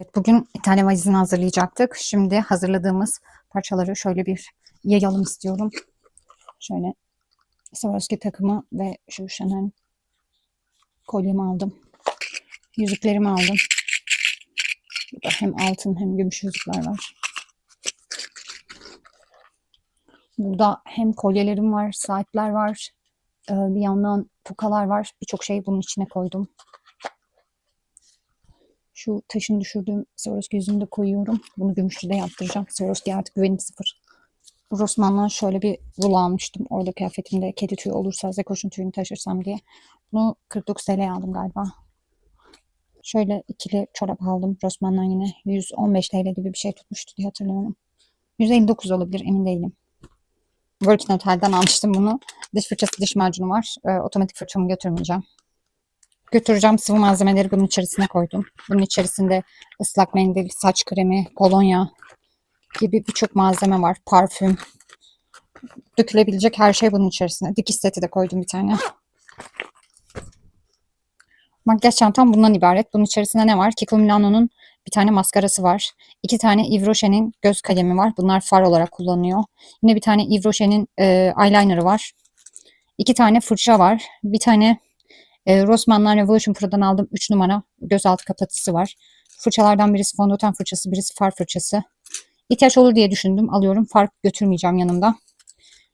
Evet, Bugün İtalya valizini hazırlayacaktık. Şimdi hazırladığımız parçaları şöyle bir yayalım istiyorum. Şöyle Swarovski takımı ve şu Chanel kolyemi aldım. Yüzüklerimi aldım. Burada hem altın hem gümüş yüzükler var. Burada hem kolyelerim var, saatler var. Ee, Bir yandan tokalar var. Birçok şey bunun içine koydum. Şu taşın düşürdüğüm yüzüğünü de koyuyorum. Bunu gümüşlü de yaptıracağım. Swarovski artık güvenim sıfır. Bu Rossmann'dan şöyle bir rulo almıştım. Orada kıyafetimde kedi tüyü olursa Zekoş'un tüyünü taşırsam diye. Bunu 49 TL aldım galiba. Şöyle ikili çorap aldım Rossmann'dan yine. 115 TL gibi bir şey tutmuştu diye hatırlıyorum. 159 olabilir emin değilim. Virgin Hotel'den almıştım bunu. Diş fırçası, diş macunu var. Ee, otomatik fırçamı götürmeyeceğim. Götüreceğim sıvı malzemeleri bunun içerisine koydum. Bunun içerisinde ıslak mendil, saç kremi, kolonya gibi birçok malzeme var. Parfüm. Dökülebilecek her şey bunun içerisinde. Dikiş seti de koydum bir tane. Makyaj çantam bundan ibaret. Bunun içerisinde ne var? Kiko Milano'nun bir tane maskarası var. İki tane Yves Rocher'in göz kalemi var. Bunlar far olarak kullanıyor. Yine bir tane Yves Rocher'in e, eyeliner'ı var. İki tane fırça var. Bir tane e, Rossmann'dan Revolution Pro'dan aldığım 3 numara gözaltı kapatıcısı var. Fırçalardan birisi fondöten fırçası, birisi far fırçası. İhtiyaç olur diye düşündüm. Alıyorum. Far götürmeyeceğim yanımda.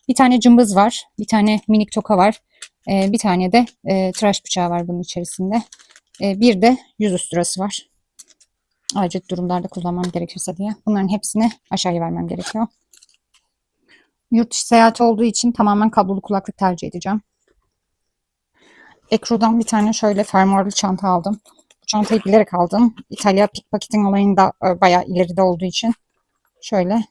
Bir tane cımbız var. Bir tane minik toka var. e, bir tane de e, tıraş bıçağı var bunun içerisinde. E, bir de yüz usturası var. Acil durumlarda kullanmam gerekirse diye. Bunların hepsini aşağıya vermem gerekiyor. Yurt dışı seyahati olduğu için tamamen kablolu kulaklık tercih edeceğim. Ekru'dan bir tane şöyle fermuarlı çanta aldım. Bu çantayı bilerek aldım. İtalya pickpocketing olayında e, bayağı ileride olduğu için. Şöyle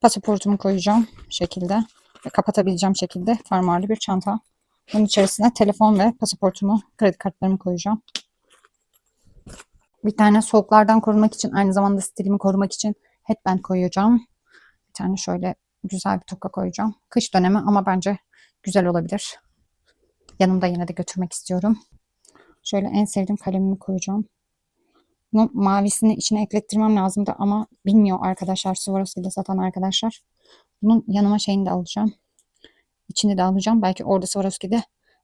pasaportumu koyacağım şekilde. Ve kapatabileceğim şekilde fermuarlı bir çanta. Bunun içerisine telefon ve pasaportumu, kredi kartlarımı koyacağım. Bir tane soğuklardan korunmak için, aynı zamanda stilimi korumak için headband koyacağım. Bir tane şöyle güzel bir toka koyacağım. Kış dönemi ama bence güzel olabilir. Yanımda yine de götürmek istiyorum. Şöyle en sevdiğim kalemimi koyacağım. Bunun mavisini içine eklettirmem lazımdı ama bilmiyor arkadaşlar. Swarovski'de satan arkadaşlar. Bunun yanıma şeyini de alacağım. İçini de alacağım. Belki orada Swarovski'de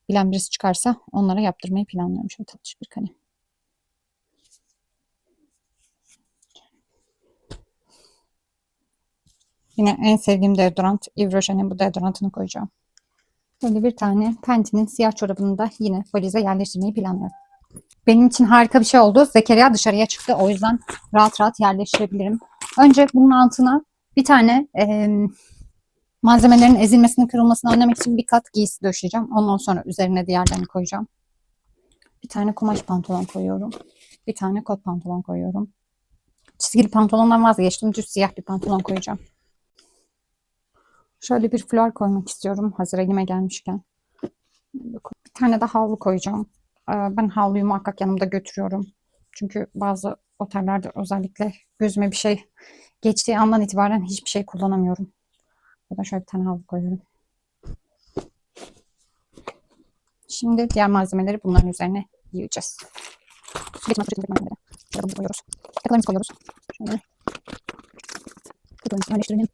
bilen birisi çıkarsa onlara yaptırmayı planlıyorum. Şöyle tatlış bir kalem. Yine en sevdiğim deodorant Yves Rocher'in bu deodorantını koyacağım. Böyle bir tane Penti'nin siyah çorabını da yine valize yerleştirmeyi planlıyorum. Benim için harika bir şey oldu. Zekeriya dışarıya çıktı. O yüzden rahat rahat yerleştirebilirim. Önce bunun altına bir tane e, malzemelerin ezilmesini, kırılmasını önlemek için bir kat giysi döşeyeceğim. Ondan sonra üzerine diğerlerini koyacağım. Bir tane kumaş pantolon koyuyorum. Bir tane kot pantolon koyuyorum. Çizgili pantolondan vazgeçtim. Düz siyah bir pantolon koyacağım. Şöyle bir flor koymak istiyorum hazır elime gelmişken. Bir tane de havlu koyacağım. Ee, Ben havluyu muhakkak yanımda götürüyorum. Çünkü bazı otellerde özellikle gözüme bir şey geçtiği andan itibaren hiçbir şey kullanamıyorum. Ya da şöyle bir tane havlu koyuyorum. Şimdi diğer malzemeleri bunların üzerine yiyeceğiz. Takılarımızı koyuyoruz. Şöyle. Takılarımızı yerleştirelim.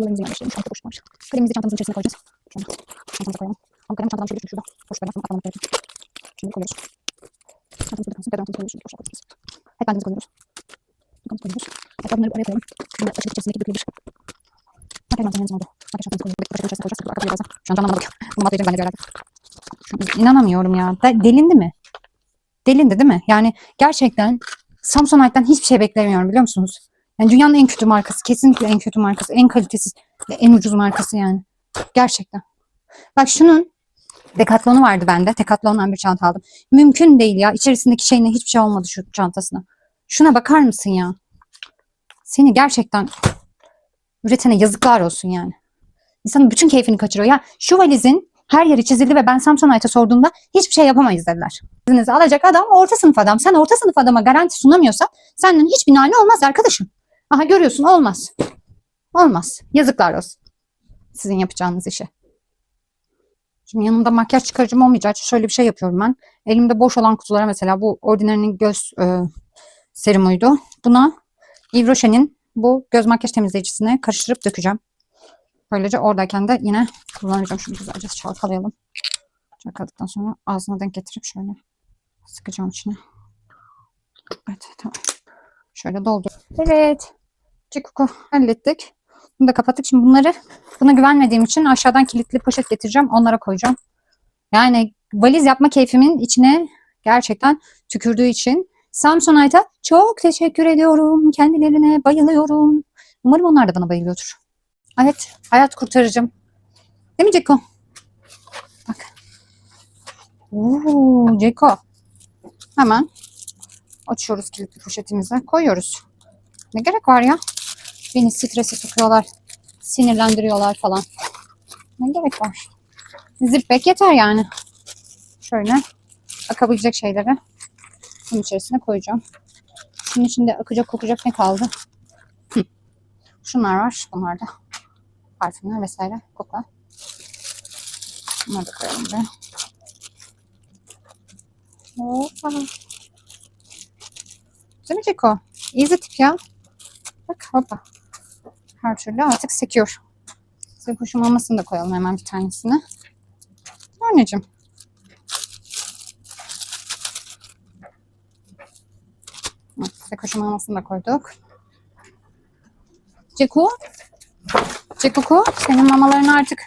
Kullarımızı yerleştirelim. Şu an boş var. Kalemimizi çantamızın içerisine koyacağız. Şöyle çantamıza koyalım. Ama kalem çantadan şöyle düşmüş şurada. Boş böyle aslında atlamak gerekiyor. Şimdi koyuyoruz. Çantamızı burada kalsın. Deodorantımızı koyuyoruz. Şimdi boşa koyacağız. Headbandimizi koyuyoruz. Tokamızı koyuyoruz. Hatta bunları oraya koyalım. Bunlar açık içerisindeki dökülebilir. Makyaj malzememizin oldu. Makyaj çantamızı koyuyoruz. Makyaj çantamızı koyacağız. Arka birazdan. Şu an canlanma bakıyor. Bunu makyajını zannediyor herhalde. İnanamıyorum ya. De- delindi mi? Delindi değil mi? Yani gerçekten Samsonite'den hiçbir şey beklemiyorum biliyor musunuz? Yani dünyanın en kötü markası. Kesinlikle en kötü markası. En kalitesiz ve en ucuz markası yani. Gerçekten. Bak şunun Decathlon'u vardı bende. Decathlon'dan bir çanta aldım. Mümkün değil ya. İçerisindeki şeyine hiçbir şey olmadı şu çantasına. Şuna bakar mısın ya? Seni gerçekten üretene yazıklar olsun yani. İnsanın bütün keyfini kaçırıyor. Ya şu valizin her yeri çizildi ve ben Samsonite'a sorduğumda hiçbir şey yapamayız dediler. İzninizi alacak adam orta sınıf adam. Sen orta sınıf adama garanti sunamıyorsan senden hiçbir nane olmaz arkadaşım. Aha görüyorsun olmaz. Olmaz. Yazıklar olsun. Sizin yapacağınız işe. Şimdi yanımda makyaj çıkarıcım olmayacağı için şöyle bir şey yapıyorum ben. Elimde boş olan kutulara mesela bu Ordinary'nin göz e, serumuydu. Buna Yves Rocher'in bu göz makyaj temizleyicisine karıştırıp dökeceğim. Böylece oradayken de yine kullanacağım. Şunu güzelce çalkalayalım. Çalkaladıktan sonra ağzına denk getirip şöyle sıkacağım içine. Evet tamam. Şöyle doldur. Evet. Çikoku hallettik. Bunu da kapattık. Şimdi bunları buna güvenmediğim için aşağıdan kilitli poşet getireceğim. Onlara koyacağım. Yani valiz yapma keyfimin içine gerçekten tükürdüğü için Samsonite'a çok teşekkür ediyorum. Kendilerine bayılıyorum. Umarım onlar da bana bayılıyordur. Evet, hayat kurtarıcım. Değil mi Ceko? Bak. Oo, Ceko. Hemen açıyoruz kilitli poşetimize. Koyuyoruz. Ne gerek var ya? Beni strese sokuyorlar. Sinirlendiriyorlar falan. Ne gerek var? Zipbek yeter yani. Şöyle akabilecek şeyleri bunun içerisine koyacağım. Şunun içinde akacak kokacak ne kaldı? Hı. Şunlar var. Bunlar da parfümler vesaire kokla. Bunları da koyalım buraya. Hoppa. Değil mi Ceko? Easy tip ya. Bak hoppa. Her türlü artık sekiyor. Size kuşu mamasını da koyalım hemen bir tanesini. Anneciğim. Evet, Size kuşu mamasını da koyduk. Ceku. Cekuku. Senin mamalarını artık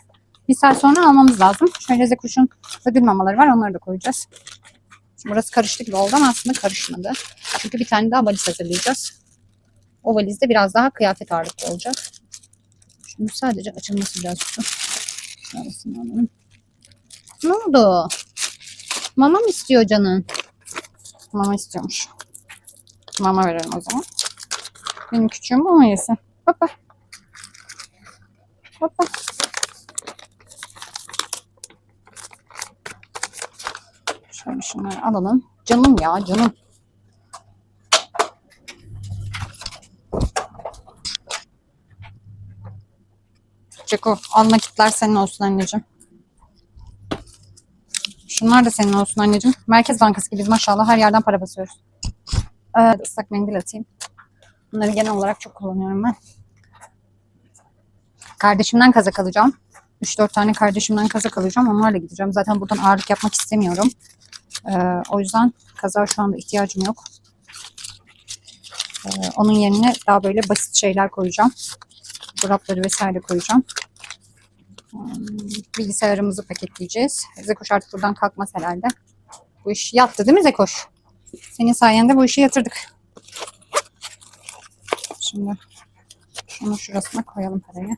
bir saat sonra almamız lazım. Şöyle Zekuş'un ödül mamaları var. Onları da koyacağız. Burası karıştı gibi oldu ama aslında karışmadı. Çünkü bir tane daha valiz hazırlayacağız. O valizde biraz daha kıyafet ağırlıklı olacak. Şimdi sadece açılması biraz. Şöylesini alalım. Ne oldu? Mama mı istiyor canın? Mama istiyormuş. Mama verelim o zaman. Benim küçüğüm mama yesin. Hoppa. Hoppa. Şöyle şunları alalım. Canım ya canım. Ceko al nakitler senin olsun anneciğim. Şunlar da senin olsun anneciğim. Merkez Bankası gibi biz maşallah her yerden para basıyoruz. Ee, ıslak mendil atayım. Bunları genel olarak çok kullanıyorum ben. Kardeşimden kazak alacağım. 3-4 tane kardeşimden kazak alacağım. Onlarla gideceğim. Zaten buradan ağırlık yapmak istemiyorum. Ee, o yüzden kazağa şu anda ihtiyacım yok. Ee, onun yerine daha böyle basit şeyler koyacağım. Dolapları vesaire koyacağım. Hmm, Bilgisayarımızı paketleyeceğiz. Zekoş artık buradan kalkmaz herhalde. Bu iş yattı değil mi Zekoş? Senin sayende bu işi yatırdık. Şimdi şunu şurasına koyalım parayı.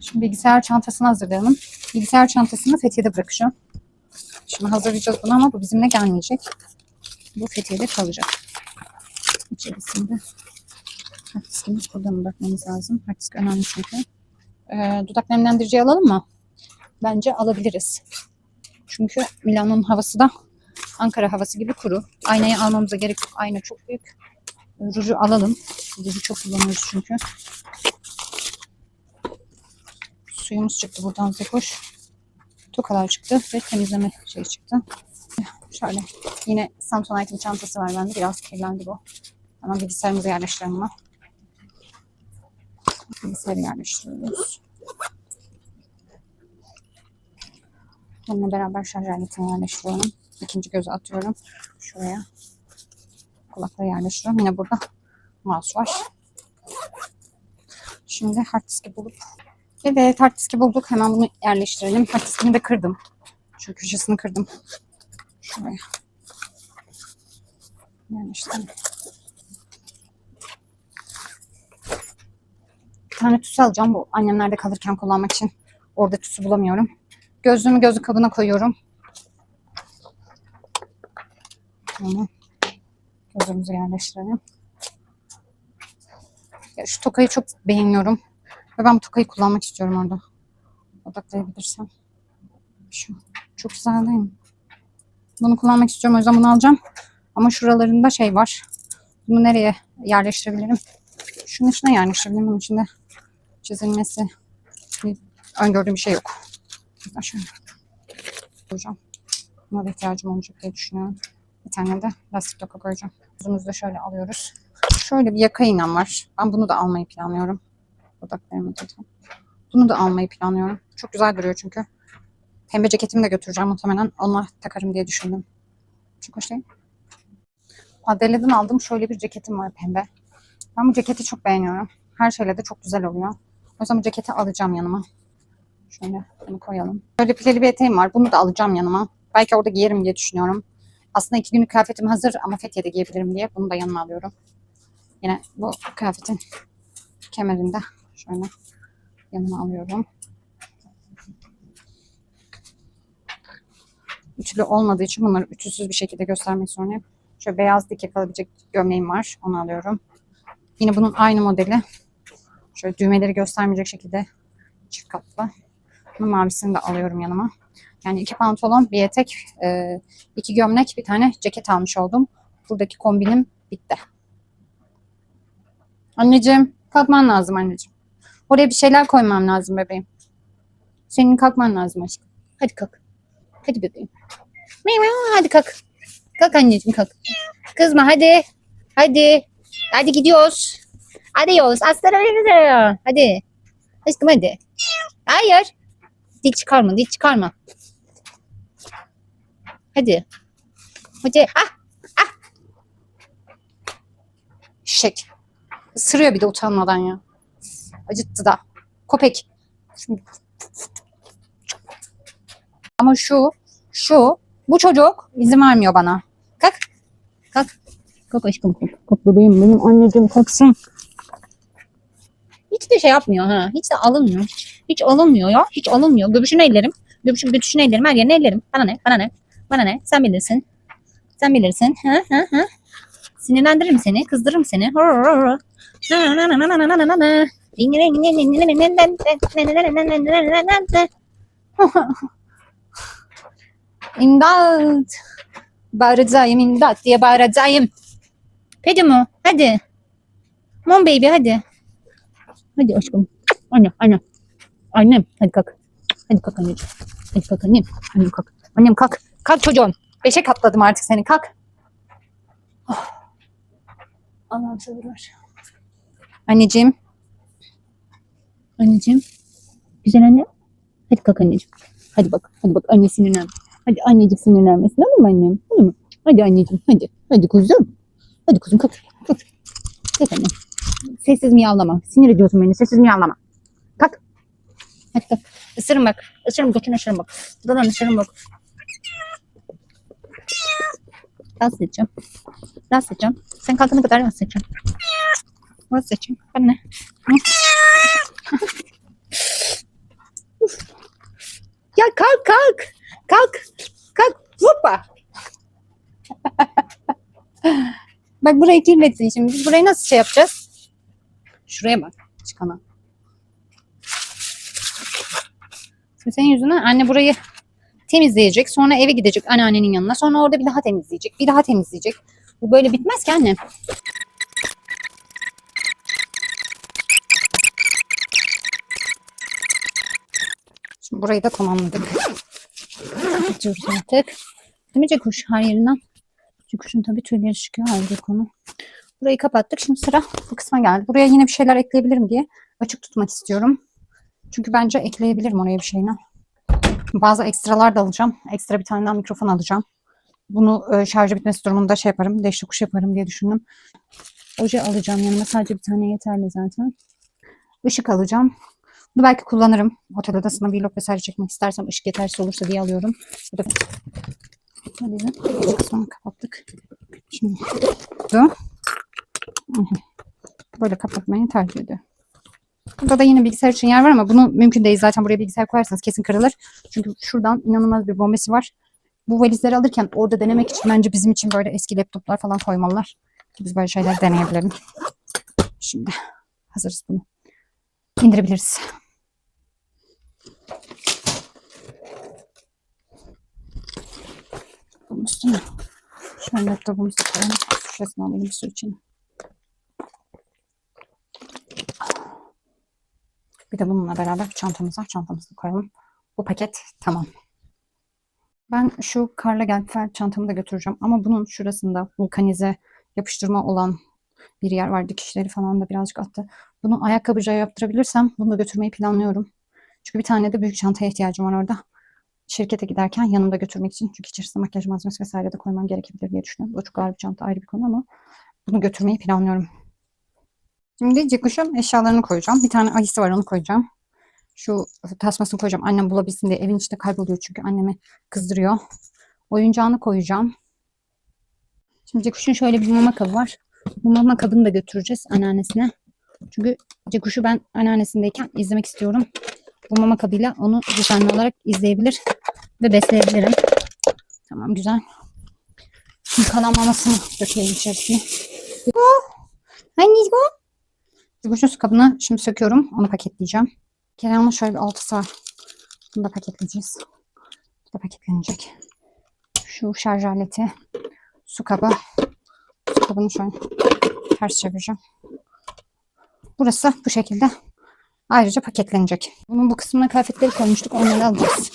Şimdi bilgisayar çantasını hazırlayalım. Bilgisayar çantasını Fethiye'de bırakacağım. Şimdi hazırlayacağız bunu ama bu bizimle gelmeyecek. Bu Fethiye'de kalacak. İçerisinde hard diskimiz buradan bakmamız lazım. Hard disk önemli çünkü. Ee, dudak nemlendiriciyi alalım mı? Bence alabiliriz. Çünkü Milano'nun havası da Ankara havası gibi kuru. Aynayı almamıza gerek yok. Ayna çok büyük. Ruju alalım. Ruju çok kullanıyoruz çünkü. Suyumuz çıktı buradan Zekoş. Tokalar çıktı ve temizleme şeyi çıktı. Şöyle yine Samsonite'in çantası var bende. Biraz kirlendi bu. Ama bilgisayarımızı yerleştirelim ama. Bilgisayarı yerleştiriyoruz. Bununla beraber şarj aletini yerleştiriyorum. İkinci gözü atıyorum. Şuraya. Kulakları yerleştiriyorum. Yine burada mouse var. Şimdi hard diski bulup Evet hard diski bulduk. Hemen bunu yerleştirelim. Hard diskimi de kırdım. Şu köşesini kırdım. Şuraya. Yerleştirelim. Bir tane tüs alacağım. Bu annemlerde kalırken kullanmak için. Orada tüsü bulamıyorum. Gözlüğümü gözlük kabına koyuyorum. Tamam. Gözümüzü yerleştirelim. Ya şu tokayı çok beğeniyorum. Ve ben bu tokayı kullanmak istiyorum orada. Odaklayabilirsem. Şu. Çok güzel değil mi? Bunu kullanmak istiyorum. O yüzden bunu alacağım. Ama şuralarında şey var. Bunu nereye yerleştirebilirim? Şunun içine yerleştirebilirim. Bunun içinde çizilmesi öngördüğüm bir şey yok. Şöyle. koyacağım. Buna da ihtiyacım olacak diye düşünüyorum. Bir tane de lastik toka koyacağım. Uzumuzu da şöyle alıyoruz. Şöyle bir yaka iğnem var. Ben bunu da almayı planlıyorum. Odaklarımı tutayım. Bunu da almayı planlıyorum. Çok güzel duruyor çünkü. Pembe ceketimi de götüreceğim muhtemelen. Onunla takarım diye düşündüm. Çok hoş değil? Adele'den aldığım şöyle bir ceketim var pembe. Ben bu ceketi çok beğeniyorum. Her şeyle de çok güzel oluyor. O yüzden bu ceketi alacağım yanıma. Şöyle bunu koyalım. Böyle pileli bir eteğim var. Bunu da alacağım yanıma. Belki orada giyerim diye düşünüyorum. Aslında iki günlük kıyafetim hazır ama Fethiye'de giyebilirim diye bunu da yanıma alıyorum. Yine bu kıyafetin kemerinde şöyle yanıma alıyorum. Ütülü olmadığı için bunları ütüsüz bir şekilde göstermek zorundayım. Şöyle beyaz dike kalabilecek gömleğim var. Onu alıyorum. Yine bunun aynı modeli. Şöyle düğmeleri göstermeyecek şekilde çift katlı. Bunun mavisini de alıyorum yanıma. Yani iki pantolon, bir etek, e, iki gömlek, bir tane ceket almış oldum. Buradaki kombinim bitti. Anneciğim kalkman lazım anneciğim. Oraya bir şeyler koymam lazım bebeğim. Senin kalkman lazım aşkım. Hadi kalk. Hadi bebeğim. Hadi kalk. Kalk anneciğim kalk. Kızma hadi. Hadi. Hadi gidiyoruz. Yiyoruz. Aslanım. Hadi. Aşkım hadi. Hayır. Dil çıkarma, dil çıkarma. Hadi. Hadi. Ah. Ah. Şek. Isırıyor bir de utanmadan ya. Acıttı da. Köpek. Ama şu, şu, bu çocuk izin vermiyor bana. Kalk. Kalk. Kalk aşkım kalk. Kalk bebeğim benim anneciğim kalksın hiç de şey yapmıyor ha. Hiç de alınmıyor. Hiç alınmıyor ya. Hiç alınmıyor. Göbüşünü ellerim. Göbüşüm götüşünü ellerim. Her yerine ellerim. Bana ne? Bana ne? Bana ne? Sen bilirsin. Sen bilirsin. Ha ha ha. Sinirlendiririm seni. Kızdırırım seni. İmdat. Bağıracağım imdat diye bağıracağım. Peki mu? Hadi. Mom baby hadi. Hadi aşkım. Anne anne. Annem hadi kalk. Hadi kalk anneciğim. Hadi kalk annem. Annem kalk. Annem kalk. Kalk çocuğum. Beşe katladım artık seni. Kalk. Oh. Allah'ım sabır ver. Anneciğim. Anneciğim. Güzel anne. Hadi kalk anneciğim. Hadi bak. Hadi bak anne sinirlen. Hadi anneciğim sinirlenmesin. Olur mu annem? Olur mu? Hadi anneciğim. Hadi. Hadi kuzum. Hadi kuzum kalk. Kalk. Kalk anne. Sessiz miyavlama. Sinir ediyorsun beni. Sessiz miyavlama. Kalk. Hadi kalk. Isırın bak. Isırın götüne ısırın bak. Dalan ısırın bak. Dans edeceğim. Dans edeceğim. Sen kalkana kadar dans edeceğim. Dans edeceğim. Ben ne? ya kalk kalk. Kalk. Kalk. Hoppa. Bak burayı kirlettin şimdi. Biz burayı nasıl şey yapacağız? Şuraya bak. Çıkana. Şimdi senin yüzünden anne burayı temizleyecek. Sonra eve gidecek anneannenin yanına. Sonra orada bir daha temizleyecek. Bir daha temizleyecek. Bu böyle bitmez ki anne. Şimdi burayı da tamamladık. Kapatıyoruz artık. Demeyecek kuş her yerinden. Çünkü kuşun tabii tüyleri çıkıyor ayrı bir konu. Burayı kapattık. Şimdi sıra bu kısma geldi. Buraya yine bir şeyler ekleyebilirim diye açık tutmak istiyorum. Çünkü bence ekleyebilirim oraya bir şeyini. Bazı ekstralar da alacağım. Ekstra bir tane daha mikrofon alacağım. Bunu e, şarjı bitmesi durumunda şey yaparım. Değişik kuş yaparım diye düşündüm. Oje alacağım yanıma. Sadece bir tane yeterli zaten. Işık alacağım. Bunu belki kullanırım. Otel odasına vlog vesaire çekmek istersem ışık yetersiz olursa diye alıyorum. Bu da sonra kapattık. Şimdi bu. Böyle kapatmayı tercih ediyorum. Burada da yine bilgisayar için yer var ama bunu mümkün değil. Zaten buraya bilgisayar koyarsanız kesin kırılır. Çünkü şuradan inanılmaz bir bombesi var. Bu valizleri alırken orada denemek için bence bizim için böyle eski laptoplar falan koymalılar. Biz böyle şeyler deneyebilirim. Şimdi hazırız bunu. İndirebiliriz. Bunun üstüne şöyle laptopumuzu koyalım. Şurasını alayım bir su için. Bir de bununla beraber çantamıza çantamızı koyalım. Bu paket tamam. Ben şu karla gelfer çantamı da götüreceğim. Ama bunun şurasında vulkanize yapıştırma olan bir yer var. Dikişleri falan da birazcık attı. Bunu ayakkabıcıya yaptırabilirsem bunu da götürmeyi planlıyorum. Çünkü bir tane de büyük çantaya ihtiyacım var orada. Şirkete giderken yanımda götürmek için. Çünkü içerisinde makyaj malzemesi vesaire de koymam gerekebilir diye düşünüyorum. Bu çok ağır bir çanta ayrı bir konu ama bunu götürmeyi planlıyorum. Şimdi Cekuş'un eşyalarını koyacağım. Bir tane ayısı var onu koyacağım. Şu tasmasını koyacağım. Annem bulabilsin diye. Evin içinde kayboluyor çünkü annemi kızdırıyor. Oyuncağını koyacağım. Şimdi Cekuş'un şöyle bir mama kabı var. Bu mama kabını da götüreceğiz anneannesine. Çünkü Cekuş'u ben anneannesindeyken izlemek istiyorum. Bu mama kabıyla onu düzenli olarak izleyebilir ve besleyebilirim. Tamam güzel. Şimdi kalan mamasını dökeyim içerisine. Anneciğim. Cekuş'un su kabını şimdi söküyorum. Onu paketleyeceğim. Kerem'in şöyle bir altısı var. Bunu da paketleyeceğiz. Bu da paketlenecek. Şu şarj aleti, su kabı. Su kabını şöyle ters çevireceğim. Burası bu şekilde ayrıca paketlenecek. Bunun bu kısmına kıyafetleri koymuştuk. Onları alacağız.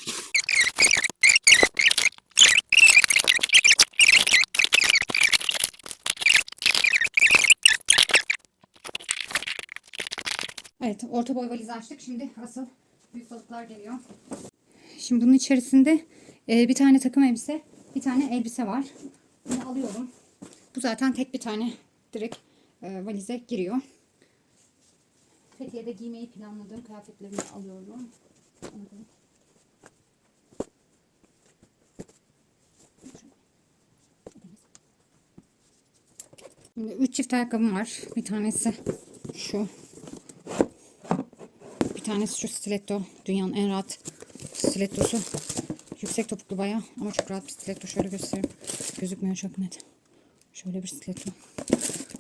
Evet, orta boy valizi açtık. Şimdi asıl büyük balıklar geliyor. Şimdi bunun içerisinde e, bir tane takım elbise, bir tane elbise var. Bunu alıyorum. Bu zaten tek bir tane direkt e, valize giriyor. Fethiye'de giymeyi planladığım kıyafetlerimi alıyorum. Şimdi üç çift ayakkabım var. Bir tanesi şu. Tanesi şu stiletto. Dünyanın en rahat stilettosu. Yüksek topuklu bayağı ama çok rahat bir stiletto. Şöyle göstereyim. Gözükmüyor çok net. Şöyle bir stiletto.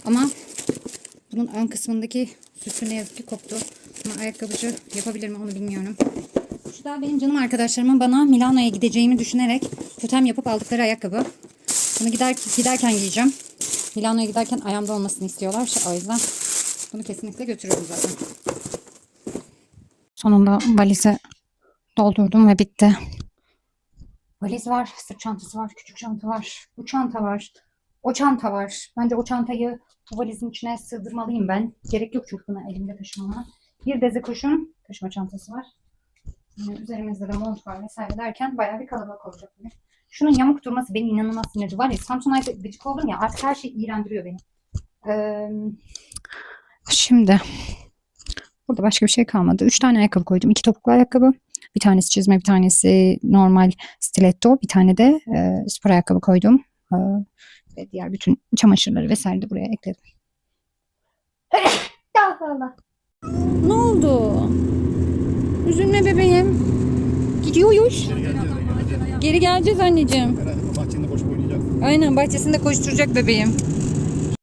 Ama bunun ön kısmındaki süsü ne yazık ki koptu. Ama ayakkabıcı yapabilir mi onu bilmiyorum. Şu da benim canım arkadaşlarımın bana Milano'ya gideceğimi düşünerek totem yapıp aldıkları ayakkabı. Bunu gider, giderken giyeceğim. Milano'ya giderken ayağımda olmasını istiyorlar. O yüzden bunu kesinlikle götürüyorum zaten. Sonunda valize doldurdum ve bitti. Valiz var, sırt çantası var, küçük çanta var, bu çanta var, o çanta var. Bence o çantayı bu valizin içine sığdırmalıyım ben. Gerek yok çünkü bunu elimde taşımama. Bir deze kuşun taşıma çantası var. Ee, Üzerimizde de mont var vesaire derken bayağı bir kalabalık olacak bugün. Şunun yamuk durması beni inanılmaz sinirli. Var ya Samsonite'e gıcık oldum ya artık her şey iğrendiriyor beni. Ee, şimdi burada başka bir şey kalmadı. Üç tane ayakkabı koydum. İki topuklu ayakkabı. Bir tanesi çizme, bir tanesi normal stiletto, bir tane de e, spor ayakkabı koydum. Ee, ve diğer bütün çamaşırları vesaire de buraya ekledim. Allah. Ne oldu? Üzülme bebeğim. Gidiyoruz. Geri geleceğiz anneciğim. Herhalde bahçende boş oynayacak. Aynen bahçesinde koşturacak bebeğim.